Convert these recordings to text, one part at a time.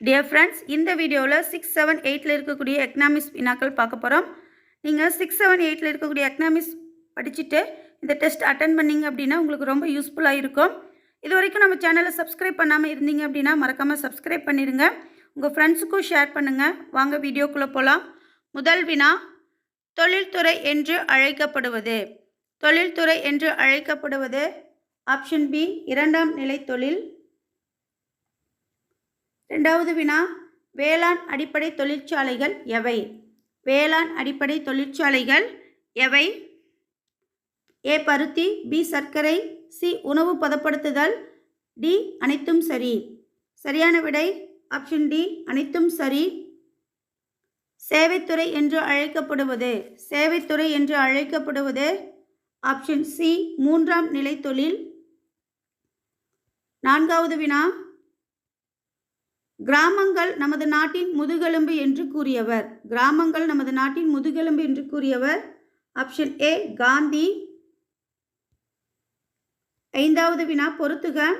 Dear friends இந்த வீடியோவில் six seven எயிட்டில் இருக்கக்கூடிய எக்கனாமிக்ஸ் வினாக்கள் பார்க்க போகிறோம் நீங்கள் சிக்ஸ் செவன் எயிட்டில் இருக்கக்கூடிய எக்கனாமிக்ஸ் படிச்சுட்டு இந்த டெஸ்ட் அட்டன் பண்ணீங்க அப்படின்னா உங்களுக்கு ரொம்ப யூஸ்ஃபுல்லாக இருக்கும். இது வரைக்கும் நம்ம சேனலை சப்ஸ்கிரைப் பண்ணாமல் இருந்தீங்க அப்படின்னா மறக்காமல் சப்ஸ்கிரைப் பண்ணிடுங்க உங்கள் ஃப்ரெண்ட்ஸுக்கும் ஷேர் பண்ணுங்கள் வாங்க வீடியோக்குள்ளே போகலாம் முதல் வினா தொழில்துறை என்று அழைக்கப்படுவது? தொழில்துறை என்று அழைக்கப்படுவது ஆப்ஷன் பி இரண்டாம் நிலை தொழில் ரெண்டாவது வினா வேளாண் அடிப்படை தொழிற்சாலைகள் எவை? வேளாண் அடிப்படை தொழிற்சாலைகள் எவை? ஏ பருத்தி பி சர்க்கரை சி உணவு பதப்படுத்துதல் டி அனைத்தும் சரி. சரியான விடை ஆப்ஷன் டி அனைத்தும் சரி. சேவைத்துறை என்று அழைக்கப்படுவது சேவைத்துறை என்று அழைக்கப்படுவது ஆப்ஷன் சி மூன்றாம் நிலை தொழில். நான்காவது வினா கிராமங்கள் நமது நாட்டின் முதுகெலும்பு என்று கூறியவர். கிராமங்கள் நமது நாட்டின் முதுகெலும்பு என்று கூறியவர். Option A Gandhi. ஐந்தாவது வினா பொறுத்துக.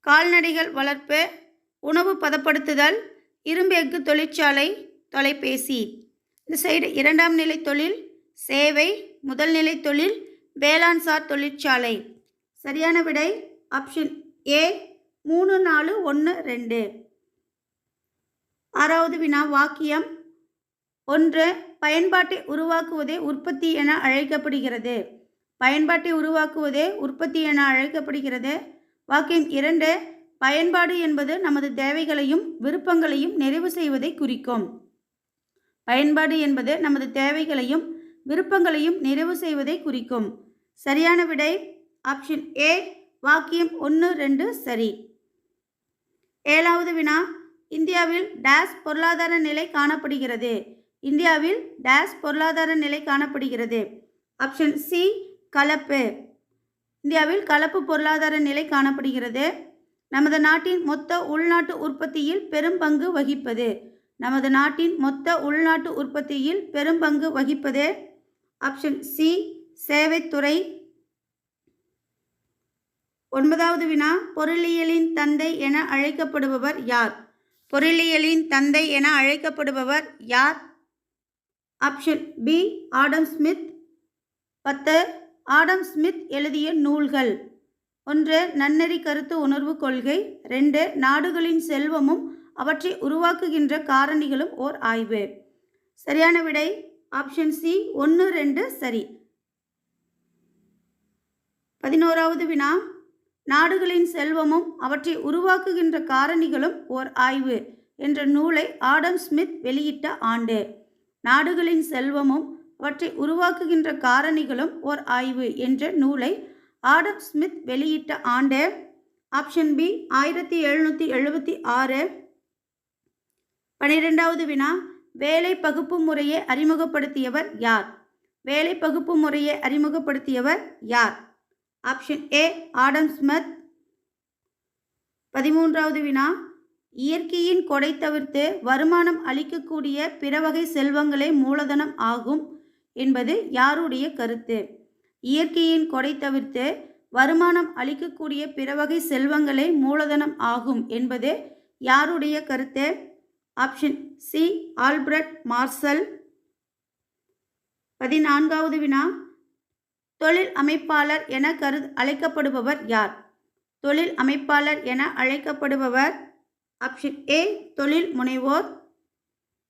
கால்நடைகள் வளர்ப்பு உணவு பதப்படுத்துதல் இரும்பு எஃகு தொழிற்சாலை தொலைபேசி. இந்த சைடு இரண்டாம் நிலை தொழில் சேவை முதல் நிலை தொழில் வேளாண் சார் தொழிற்சாலை. சரியான விடை ஆப்ஷன் ஏ மூணு நாலு ஒன்று ரெண்டு. ஆறாவது வினா வாக்கியம் ஒன்று பயன்பாட்டை உருவாக்குவதே உற்பத்தி என அழைக்கப்படுகிறது. பயன்பாட்டை உருவாக்குவதே உற்பத்தி என அழைக்கப்படுகிறது. வாக்கியம் இரண்டு பயன்பாடு என்பது நமது தேவைகளையும் விருப்பங்களையும் நிறைவு செய்வதை குறிக்கும். பயன்பாடு என்பது நமது தேவைகளையும் விருப்பங்களையும் நிறைவு செய்வதை குறிக்கும். சரியான விடை ஆப்ஷன் ஏ வாக்கியம் ஒன்று ரெண்டு சரி. ஏழாவது வினா இந்தியாவில் டேஸ் பொருளாதார நிலை காணப்படுகிறது. இந்தியாவில் டேஸ் பொருளாதார நிலை காணப்படுகிறது. ஆப்ஷன் சி கலப்பு. இந்தியாவில் கலப்பு பொருளாதார நிலை காணப்படுகிறது. நமது நாட்டின் மொத்த உள்நாட்டு உற்பத்தியில் பெரும் பங்கு வகிப்பது. நமது நாட்டின் மொத்த உள்நாட்டு உற்பத்தியில் பெரும் பங்கு வகிப்பது. Option C சேவைத்துறை. ஒன்பதாவது வினா பொருளியலின் தந்தை என அழைக்கப்படுபவர் யார்? பொருளியலின் தந்தை என அழைக்கப்படுபவர் யார்? Option B Adam Smith. பத்து ஆடம் ஸ்மித் எழுதிய நூல்கள். ஒன்று நன்னெறி கருத்து உணர்வு கொள்கை. ரெண்டு நாடுகளின் செல்வமும் அவற்றை உருவாக்குகின்ற காரணிகளும் ஓர் ஆய்வு. சரியான விடை? ஆப்ஷன் சி ஒன்று ரெண்டு சரி. பதினோராவது வினா. நாடுகளின் செல்வமும் அவற்றை உருவாக்குகின்ற காரணிகளும் ஓர் ஆய்வு என்ற நூலை ஆடம் ஸ்மித் வெளியிட்ட ஆண்டு. நாடுகளின் செல்வமும் அவற்றை உருவாக்குகின்ற காரணிகளும் ஓர் ஆய்வு என்ற நூலை ஆடம் ஸ்மித் வெளியிட்ட ஆண்டு. ஆப்ஷன் பி ஆயிரத்தி எழுநூற்றி எழுபத்தி ஆறு. பனிரெண்டாவது வினா வேலை பகுப்பு முறையை அறிமுகப்படுத்தியவர் யார்? வேலை பகுப்பு முறையை அறிமுகப்படுத்தியவர் யார்? Option A Adam Smith. பதிமூன்றாவது வினா. இயற்கையின் கொடை தவிர்த்து வருமானம் அளிக்கக்கூடிய பிற வகை செல்வங்களே மூலதனம் ஆகும் என்பது யாருடைய கருத்து? இயற்கையின் கொடை தவிர்த்து வருமானம் அளிக்கக்கூடிய பிற வகை செல்வங்களே மூலதனம் ஆகும் என்பது யாருடைய கருத்து? Option C Albert Marshall. பதினான்காவது வினா. தொழில் அமைப்பாளர் என கரு அழைக்கப்படுபவர் யார்? தொழில் அமைப்பாளர் என அழைக்கப்படுபவர் ஆப்ஷன் ஏ தொழில் முனைவோர்.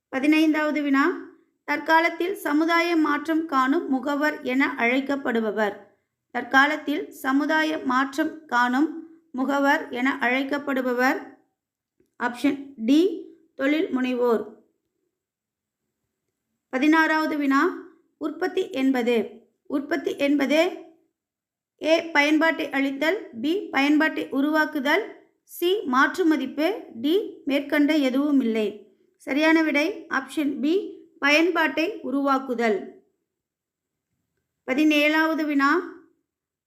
பதினைந்தாவது வினா. தற்காலத்தில் சமுதாய மாற்றம் காணும் முகவர் என அழைக்கப்படுபவர். தற்காலத்தில் சமுதாய மாற்றம் காணும் முகவர் என அழைக்கப்படுபவர் ஆப்ஷன் டி தொழில் முனைவோர். பதினாறாவது வினா. உற்பத்தி என்பது. உற்பத்தி என்பது ஏ பயன்பாட்டை அளித்தல் பி பயன்பாட்டை உருவாக்குதல் சி மாற்று மதிப்பு டி மேற்கண்ட எதுவும் இல்லை. சரியான விடை ஆப்ஷன் பி பயன்பாட்டை உருவாக்குதல். பதினேழாவது வினா.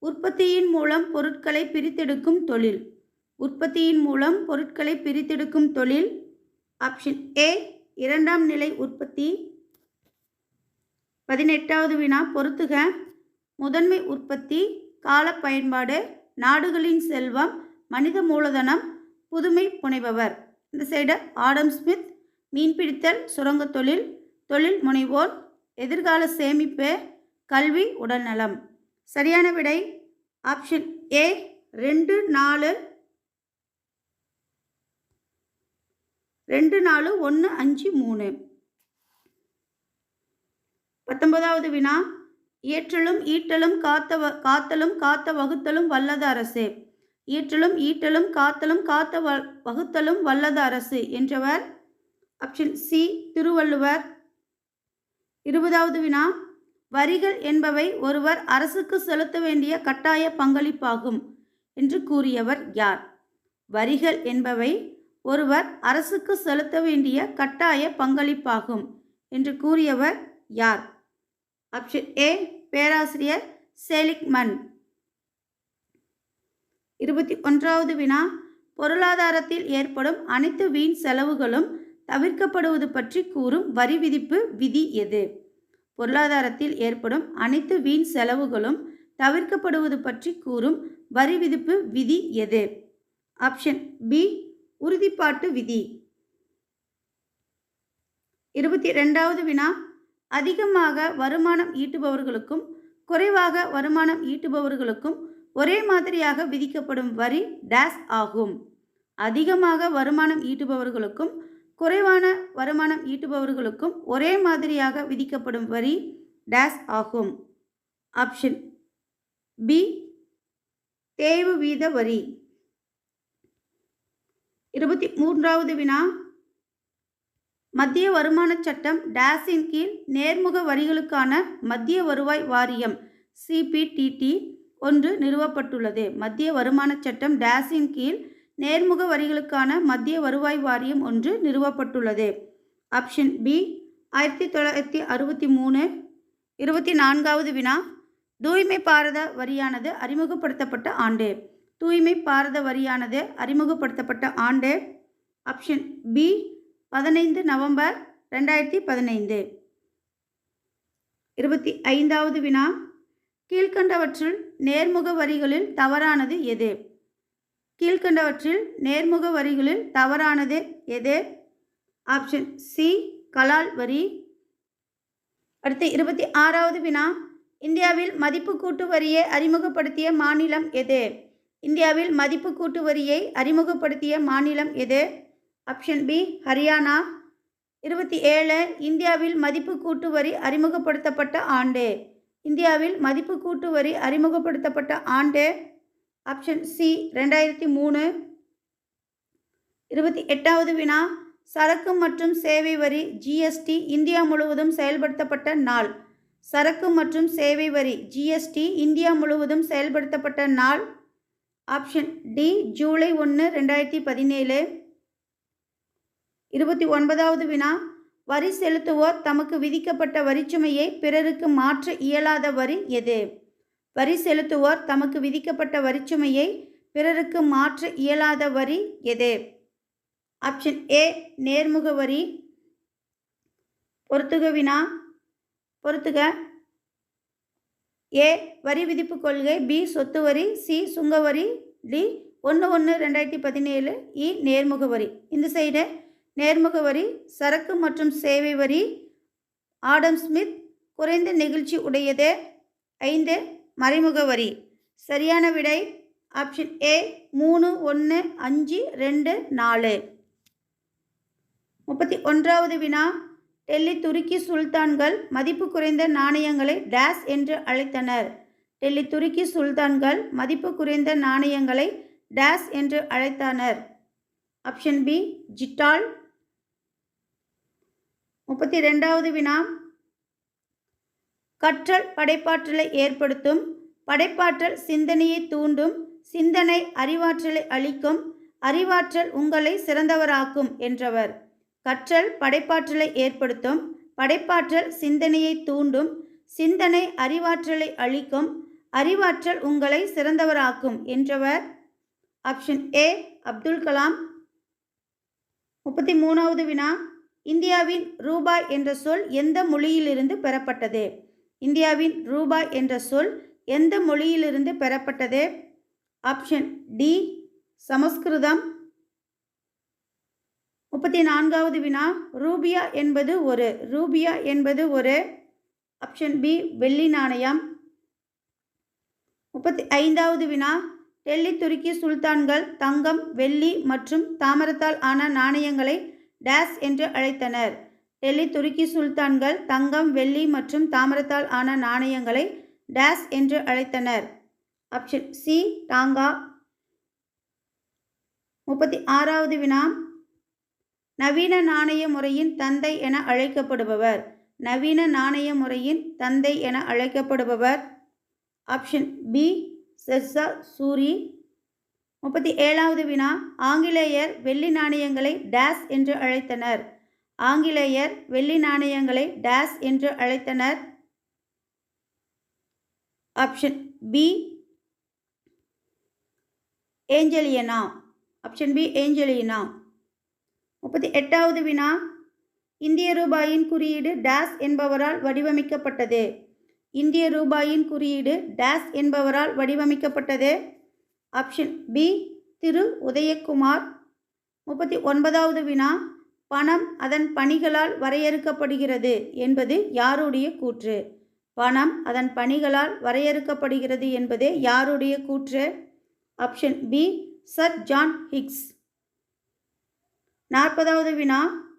உற்பத்தியின் மூலம் பொருட்களை பிரித்தெடுக்கும் தொழில். உற்பத்தியின் மூலம் பொருட்களை பிரித்தெடுக்கும் தொழில். ஆப்ஷன் ஏ இரண்டாம் நிலை உற்பத்தி. பதினெட்டாவது வினா பொறுத்துக. முதன்மை உற்பத்தி கால பயன்பாடு நாடுகளின் செல்வம் மனித மூலதனம் புதுமை புனைபவர். இந்த சைடு ஆடம் ஸ்மித் மீன்பிடித்தல் சுரங்க தொழில் தொழில் முனைவோர் எதிர்கால சேமிப்பு கல்வி உடல்நலம். சரியான விடை ஆப்ஷன் ஏ ரெண்டு நாலு ரெண்டு நாலு ஒன்று அஞ்சு மூணு. பத்தொன்பதாவது வினா. இயற்றலும் ஈட்டலும் காத்த வ காத்தலும் காத்த வகுத்தலும் வல்லது அரசு. ஈற்றலும் ஈட்டலும் காத்தலும் காத்த வ வகுத்தலும் வல்லது அரசு என்றவர். Option C Thiruvalluvar. இருபதாவது வினா. வரிகள் என்பவை ஒருவர் அரசுக்கு செலுத்த வேண்டிய கட்டாய பங்களிப்பாகும் என்று கூறியவர் யார்? வரிகள் என்பவை ஒருவர் அரசுக்கு செலுத்த வேண்டிய கட்டாய பங்களிப்பாகும் என்று கூறியவர் யார்? ஆப்ஷன் ஏ பேராசிரியர் செலிக்மன். இருபத்தி ஒன்றாவது வினா. பொருளாதாரத்தில் ஏற்படும் அனைத்து வீண் செலவுகளும் தவிர்க்கப்படுவது பற்றி கூறும் வரி விதிப்பு விதி எது? பொருளாதாரத்தில் ஏற்படும் அனைத்து வீண் செலவுகளும் தவிர்க்கப்படுவது பற்றி கூறும் வரி விதிப்பு விதி எது? ஆப்ஷன் பி உறுதிப்பாட்டு விதி. இருபத்தி ரெண்டாவது வினா. அதிகமாக வருமானம் ஈட்டுபவர்களுக்கும் குறைவாக வருமானம் ஈட்டுபவர்களுக்கும் ஒரே மாதிரியாக விதிக்கப்படும் வரி டேஸ் ஆகும். அதிகமாக வருமானம் ஈட்டுபவர்களுக்கும் குறைவான வருமானம் ஈட்டுபவர்களுக்கும் ஒரே மாதிரியாக விதிக்கப்படும் வரி டேஸ் ஆகும். ஆப்ஷன் பி தேய்வு வீத வரி. இருபத்தி மூன்றாவது வினா மத்திய வருமானச் சட்டம் டேஸின் கீழ் நேர்முக வரிகளுக்கான மத்திய வருவாய் வாரியம் சிபிடிடி ஒன்று நிறுவப்பட்டுள்ளது. மத்திய வருமானச் சட்டம் டேஸின் கீழ் நேர்முக வரிகளுக்கான மத்திய வருவாய் வாரியம் ஒன்று நிறுவப்பட்டுள்ளது. ஆப்ஷன் பி ஆயிரத்தி தொள்ளாயிரத்தி அறுபத்தி மூணு இருபத்தி நான்காவது வினா தூய்மை பாரத வரியானது அறிமுகப்படுத்தப்பட்ட ஆண்டு. தூய்மை பாரத வரியானது அறிமுகப்படுத்தப்பட்ட ஆண்டு. ஆப்ஷன் பி பதினைந்து நவம்பர் ரெண்டாயிரத்தி பதினைந்து. இருபத்தி ஐந்தாவது வினா. கீழ்கண்டவற்றில் நேர்முக வரிகளில் தவறானது எது? கீழ்கண்டவற்றில் நேர்முக வரிகளில் தவறானது எது? ஆப்ஷன் சி கலால் வரி. அடுத்து இருபத்தி ஆறாவது வினா. இந்தியாவில் மதிப்பு கூட்டு வரியை அறிமுகப்படுத்திய மாநிலம் எது? இந்தியாவில் மதிப்பு கூட்டு வரியை அறிமுகப்படுத்திய மாநிலம் எது? ஆப்ஷன் பி ஹரியானா இருபத்தி ஏழு இந்தியாவில் மதிப்பு கூட்டு வரி அறிமுகப்படுத்தப்பட்ட ஆண்டு. இந்தியாவில் மதிப்பு கூட்டு வரி அறிமுகப்படுத்தப்பட்ட ஆண்டு. ஆப்ஷன் சி ரெண்டாயிரத்தி மூணு. இருபத்தி எட்டாவது வினா சரக்கு மற்றும் சேவை வரி ஜிஎஸ்டி இந்தியா முழுவதும் செயல்படுத்தப்பட்ட நாள். சரக்கு மற்றும் சேவை வரி ஜிஎஸ்டி இந்தியா முழுவதும் செயல்படுத்தப்பட்ட நாள். ஆப்ஷன் டி ஜூலை ஒன்று ரெண்டாயிரத்தி பதினேழு. இருபத்தி ஒன்பதாவது வினா. வரி செலுத்துவோர் தமக்கு விதிக்கப்பட்ட வரிச்சுமையை பிறருக்கு மாற்ற இயலாத வரி எது? வரி செலுத்துவோர் தமக்கு விதிக்கப்பட்ட வரிச்சுமையை பிறருக்கு மாற்ற இயலாத வரி எது? ஆப்ஷன் ஏ நேர்முக வரி. பொறுத்துக வினா. பொறுத்துக. ஏ வரி விதிப்பு கொள்கை. பி சொத்து வரி. சி சுங்கவரி டி ஒன்று ஒன்று ரெண்டாயிரத்தி பதினேழு. இ நேர்முக வரி. இந்த சைடு நேர்முக வரி சரக்கு மற்றும் சேவை வரி ஆடம் ஸ்மித் குறைந்த நெகிழ்ச்சி உடையது ஐந்து மறைமுக வரி. சரியான விடை ஆப்ஷன் ஏ மூணு ஒன்று அஞ்சு ரெண்டு நாலு. முப்பத்தி ஒன்றாவது வினா டெல்லி துருக்கி சுல்தான்கள் மதிப்பு குறைந்த நாணயங்களை டேஸ் என்று அழைத்தனர். டெல்லி துருக்கி சுல்தான்கள் மதிப்பு குறைந்த நாணயங்களை டேஸ் என்று அழைத்தனர். ஆப்ஷன் பி ஜிட்டால் முப்பத்தி ரெண்டாவது வினா கற்றல் படைப்பாற்றலை ஏற்படுத்தும் படைப்பாற்றல் சிந்தனையை தூண்டும் சிந்தனை அறிவாற்றலை அளிக்கும் அறிவாற்றல் உங்களை சிறந்தவராக்கும் என்றவர். கற்றல் படைப்பாற்றலை ஏற்படுத்தும் படைப்பாற்றல் சிந்தனையை தூண்டும் சிந்தனை அறிவாற்றலை அளிக்கும் அறிவாற்றல் உங்களை சிறந்தவராக்கும் என்றவர். Option A Abdul Kalam. முப்பத்தி மூணாவது வினா. இந்தியாவின் ரூபாய் என்ற சொல் எந்த மொழியிலிருந்து பெறப்பட்டது? இந்தியாவின் ரூபாய் என்ற சொல் எந்த மொழியிலிருந்து பெறப்பட்டது? Option D Sanskrit. முப்பத்தி நான்காவது வினா ரூபியா என்பது ஒரு ரூபியா என்பது ஒரு. ஆப்ஷன் பி வெள்ளி நாணயம். முப்பத்தி ஐந்தாவது வினா டெல்லி துருக்கி சுல்தான்கள் தங்கம் வெள்ளி மற்றும் தாமரத்தால் ஆன நாணயங்களை டேஸ் என்று அழைத்தனர். டெல்லி துருக்கி சுல்தான்கள் தங்கம் வெள்ளி மற்றும் தாமரத்தால் ஆன நாணயங்களை டேஸ் என்று அழைத்தனர். Option C tanka. முப்பத்தி ஆறாவது வினா நவீன நாணய முறையின் தந்தை என அழைக்கப்படுபவர். நவீன நாணய முறையின் தந்தை என அழைக்கப்படுபவர். Option B Sher Shah Suri. முப்பத்தி ஏழாவது வினா ஆங்கிலேயர் வெள்ளி நாணயங்களை டேஸ் என்று அழைத்தனர். ஆங்கிலேயர் வெள்ளி நாணயங்களை டேஸ் என்று அழைத்தனர். ஆப்ஷன் பி ஏஞ்சலியனா. ஆப்ஷன் பி ஏஞ்சலியனா. முப்பத்தி எட்டாவது வினா இந்திய ரூபாயின் குறியீடு டேஸ் என்பவரால் வடிவமைக்கப்பட்டது. இந்திய ரூபாயின் குறியீடு டேஸ் என்பவரால் வடிவமைக்கப்பட்டது. Option B Thiru Udayakumar. முப்பத்தி ஒன்பதாவது வினா பணம் அதன் பணிகளால் வரையறுக்கப்படுகிறது என்பது யாருடைய கூற்று? பணம் அதன் பணிகளால் வரையறுக்கப்படுகிறது என்பது யாருடைய கூற்று? Option B Sir John Hicks. நாற்பதாவது வினா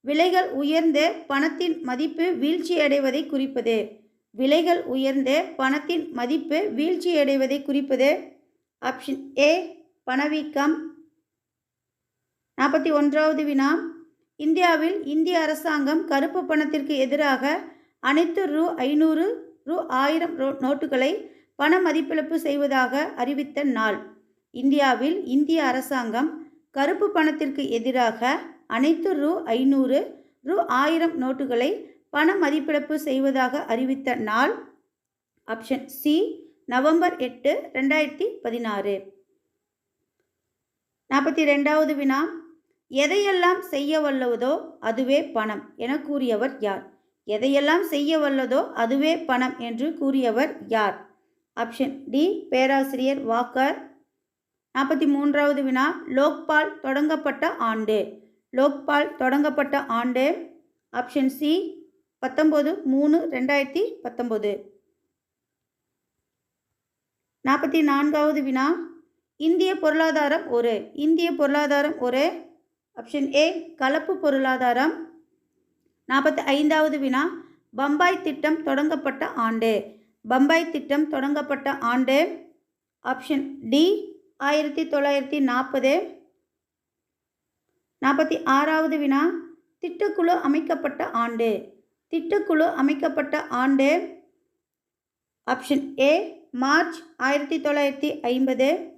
விலைகள் உயர்ந்து பணத்தின் மதிப்பு வீழ்ச்சியடைவதை குறிப்பது. விலைகள் உயர்ந்து பணத்தின் மதிப்பு வீழ்ச்சியடைவதை குறிப்பது. ஆப்ஷன் ஏ பணவீக்கம். நாற்பத்தி ஒன்றாவது வினா இந்தியாவில் இந்திய அரசாங்கம் கருப்பு பணத்திற்கு எதிராக அனைத்து ரூ ஐநூறு ரூ ஆயிரம் ரோ நோட்டுகளை பண மதிப்பிழப்பு செய்வதாக அறிவித்த நாள். இந்தியாவில் இந்திய அரசாங்கம் கருப்பு பணத்திற்கு எதிராக அனைத்து ரூ ஐநூறு ரூ ஆயிரம் நோட்டுகளை பண மதிப்பிழப்பு செய்வதாக அறிவித்த நாள். ஆப்ஷன் சி நவம்பர் எட்டு ரெண்டாயிரத்தி பதினாறு. நாற்பத்தி ரெண்டாவது வினா. எதையெல்லாம் செய்ய வல்லவதோ அதுவே பணம் என கூறியவர் யார்? எதையெல்லாம் செய்ய வல்லதோ அதுவே பணம் என்று கூறியவர் யார்? ஆப்ஷன் டி பேராசிரியர் வாக்கர். நாற்பத்தி மூன்றாவது வினா. லோக்பால் தொடங்கப்பட்ட ஆண்டு. லோக்பால் தொடங்கப்பட்ட ஆண்டு. ஆப்ஷன் சி பத்தொம்போது மூணு ரெண்டாயிரத்தி பத்தொம்போது நாற்பத்தி நான்காவது வினா. இந்திய பொருளாதாரம் ஒரு. இந்திய பொருளாதாரம் ஒரு. ஆப்ஷன் ஏ கலப்பு பொருளாதாரம். நாற்பத்தி ஐந்தாவது வினா. பம்பாய் திட்டம் தொடங்கப்பட்ட ஆண்டு. பம்பாய் திட்டம் தொடங்கப்பட்ட ஆண்டு. ஆப்ஷன் டி ஆயிரத்தி தொள்ளாயிரத்தி நாற்பது. நாற்பத்தி ஆறாவது வினா. திட்டக்குழு அமைக்கப்பட்ட ஆண்டு. திட்டக்குழு அமைக்கப்பட்ட ஆண்டு. ஆப்ஷன் ஏ மார்ச் ஆயிரத்தி தொள்ளாயிரத்தி ஐம்பது.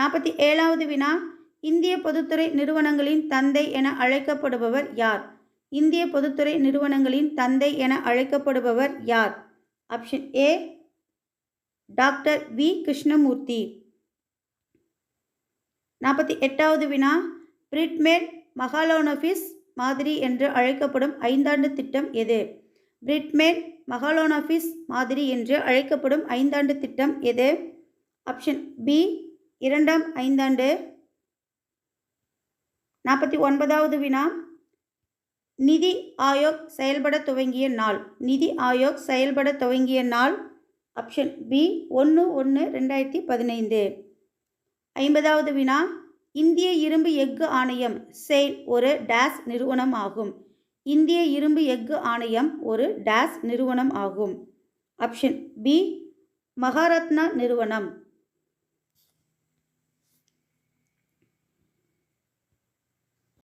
நாற்பத்தி ஏழாவது வினா. இந்திய பொதுத்துறை நிறுவனங்களின் தந்தை என அழைக்கப்படுபவர் யார்? இந்திய பொதுத்துறை நிறுவனங்களின் தந்தை என அழைக்கப்படுபவர் யார்? Option A. Doctor V. Krishnamurthy. நாற்பத்தி எட்டாவது வினா. பிரிட்மேட் மகாலோனோஃபிஸ் மாதிரி என்று அழைக்கப்படும் ஐந்தாண்டு திட்டம் எது? பிரிட்மேன் மகாலோனாஃபிஸ் மாதிரி என்று அழைக்கப்படும் ஐந்தாண்டு திட்டம் எது? ஆப்ஷன் பி இரண்டாம் ஐந்தாண்டு. நாற்பத்தி ஒன்பதாவது வினா. நிதி ஆயோக் செயல்பட துவங்கிய நாள். நிதி ஆயோக் செயல்பட துவங்கிய நாள். ஆப்ஷன் பி ஒன்று ஒன்று ரெண்டாயிரத்தி பதினைந்து. ஐம்பதாவது வினா. இந்திய இரும்பு எஃகு ஆணையம் செயல் ஒரு டேஸ் நிறுவனம் ஆகும் இந்திய இரும்பு எஃகு ஆணையம் ஒரு டேஸ் நிறுவனம் ஆகும். ஆப்ஷன் பி மகாரத்னா நிறுவனம்.